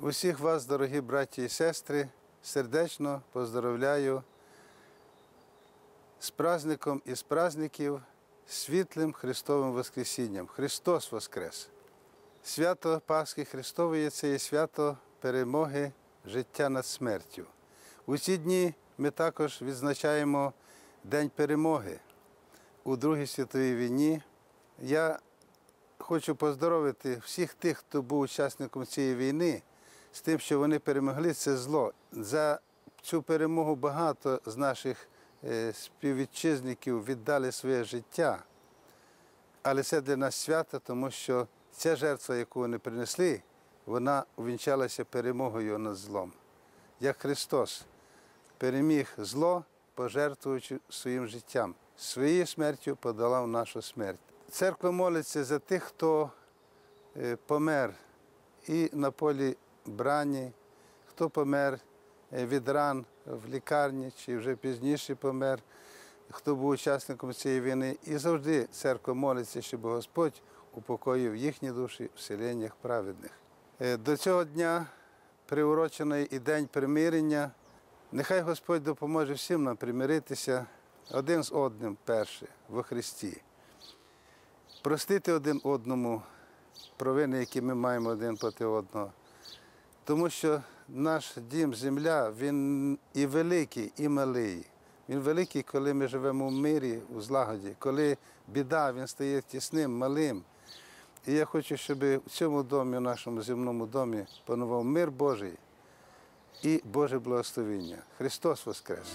Усіх вас, дорогі браті і сестри, сердечно поздоровляю з праздником із праздників, світлим Христовим Воскресінням. Христос Воскрес! Свято Пасхи Христової це є свято перемоги життя над смертю. У ці дні ми також відзначаємо День перемоги у Другій світовій війні. Я хочу поздоровити всіх тих, хто був учасником цієї війни, з тим, що вони перемогли це зло. За цю перемогу багато з наших е, співвітчизників віддали своє життя. Але це для нас свято, тому що ця жертва, яку вони принесли, вона увінчалася перемогою над злом. Як Христос переміг зло, пожертвуючи своїм життям, своєю смертю подолав нашу смерть. Церква молиться за тих, хто е, помер і на полі брані, хто помер е, від ран в лікарні, чи вже пізніше помер, хто був учасником цієї війни. І завжди церква молиться, щоб Господь упокоїв їхні душі в селеннях праведних. Е, До цього дня приурочений і день примирення. Нехай Господь допоможе всім нам примиритися один з одним перше во Христі. Простити один одному провини, які ми маємо один проти одного. Тому що наш дім, земля, він і великий, і малий. Він великий, коли ми живемо в мирі, у злагоді, коли біда, він стає тісним, малим. І я хочу, щоб в цьому домі, в нашому земному домі, панував мир Божий і Боже благословення. Христос Воскрес!